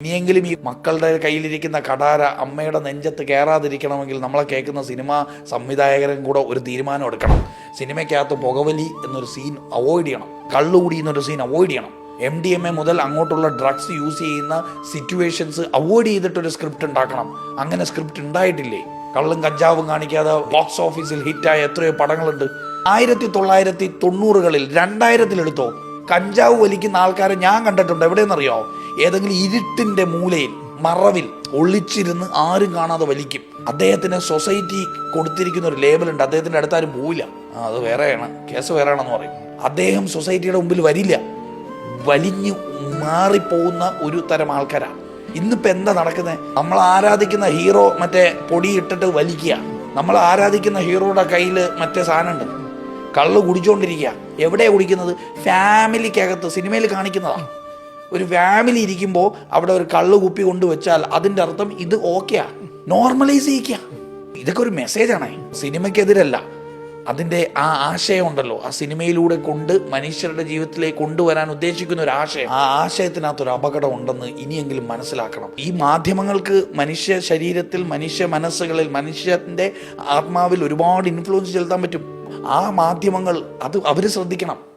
ഇനിയെങ്കിലും ഈ മക്കളുടെ കയ്യിലിരിക്കുന്ന കടാര അമ്മയുടെ നെഞ്ചത്ത് കയറാതിരിക്കണമെങ്കിൽ നമ്മളെ കേൾക്കുന്ന സിനിമ സംവിധായകരും കൂടെ ഒരു തീരുമാനം എടുക്കണം. സിനിമയ്ക്കകത്ത് പുകവലി എന്നൊരു സീൻ അവോയ്ഡ് ചെയ്യണം. കള്ളുകൂടി എന്നൊരു സീൻ അവോയ്ഡ് ചെയ്യണം. എം ഡി എം എ മുതൽ അങ്ങോട്ടുള്ള ഡ്രഗ്സ് യൂസ് ചെയ്യുന്ന സിറ്റുവേഷൻസ് അവോയ്ഡ് ചെയ്തിട്ടൊരു സ്ക്രിപ്റ്റ് ഉണ്ടാക്കണം. അങ്ങനെ സ്ക്രിപ്റ്റ് ഉണ്ടായിട്ടില്ലേ? കള്ളും കഞ്ചാവും കാണിക്കാതെ ബോക്സ് ഓഫീസിൽ ഹിറ്റായ എത്രയോ പടങ്ങളുണ്ട്. ആയിരത്തി തൊള്ളായിരത്തി തൊണ്ണൂറുകളിൽ രണ്ടായിരത്തിലെടുത്തോ? കഞ്ചാവ് വലിക്കുന്ന ആൾക്കാരെ ഞാൻ കണ്ടിട്ടുണ്ട്. എവിടെയെന്നറിയോ? ഏതെങ്കിലും ഇരുട്ടിന്റെ മൂലയിൽ മറവിൽ ഒളിച്ചിരുന്ന് ആരും കാണാതെ വലിക്കും. അദ്ദേഹത്തിന് സൊസൈറ്റി കൊടുത്തിരിക്കുന്ന ഒരു ലേബൽ ഉണ്ട്. അദ്ദേഹത്തിന്റെ അടുത്ത് ആരും പോവില്ല. അത് വേറെയാണ്. കേസ് വേറെയാണെന്ന് പറയും. അദ്ദേഹം സൊസൈറ്റിയുടെ മുമ്പിൽ വരില്ല. വലിഞ്ഞു മാറിപ്പോകുന്ന ഒരു തരം ആൾക്കാരാണ്. ഇന്നിപ്പോ എന്താ നടക്കുന്നത് നമ്മൾ ആരാധിക്കുന്ന ഹീറോ മറ്റേ പൊടി ഇട്ടിട്ട് വലിക്കുക. നമ്മൾ ആരാധിക്കുന്ന ഹീറോയുടെ കയ്യിൽ മറ്റേ സാധനമുണ്ട്. കള്ള് കുടിച്ചുകൊണ്ടിരിക്കുക എവിടെയാണ് കുടിക്കുന്നത്? ഫാമിലിക്കകത്ത് സിനിമയിൽ കാണിക്കുന്നതാ. ഒരു ഫാമിലി ഇരിക്കുമ്പോൾ അവിടെ ഒരു കള്ള് കുപ്പി കൊണ്ടുവച്ചാൽ അതിന്റെ അർത്ഥം ഇത് ഓക്കെയാ നോർമലൈസ് ചെയ്യിക്കുക. ഇതൊക്കെ ഒരു മെസ്സേജാണ് സിനിമയ്ക്കെതിരല്ല. അതിന്റെ ആ ആശയം ഉണ്ടല്ലോ ആ സിനിമയിലൂടെ കൊണ്ട് മനുഷ്യരുടെ ജീവിതത്തിലേക്ക് കൊണ്ടുവരാൻ ഉദ്ദേശിക്കുന്ന ഒരു ആശയം. ആ ആശയത്തിനകത്തൊരു അപകടം ഉണ്ടെന്ന് ഇനിയെങ്കിലും മനസ്സിലാക്കണം. ഈ മാധ്യമങ്ങൾക്ക് മനുഷ്യ ശരീരത്തിൽ മനുഷ്യ മനസ്സുകളിൽ മനുഷ്യന്റെ ആത്മാവിൽ ഒരുപാട് ഇൻഫ്ലുവൻസ് ചെലുത്താൻ പറ്റും. ആ മാധ്യമങ്ങൾ അത് അവർ ശ്രദ്ധിക്കണം.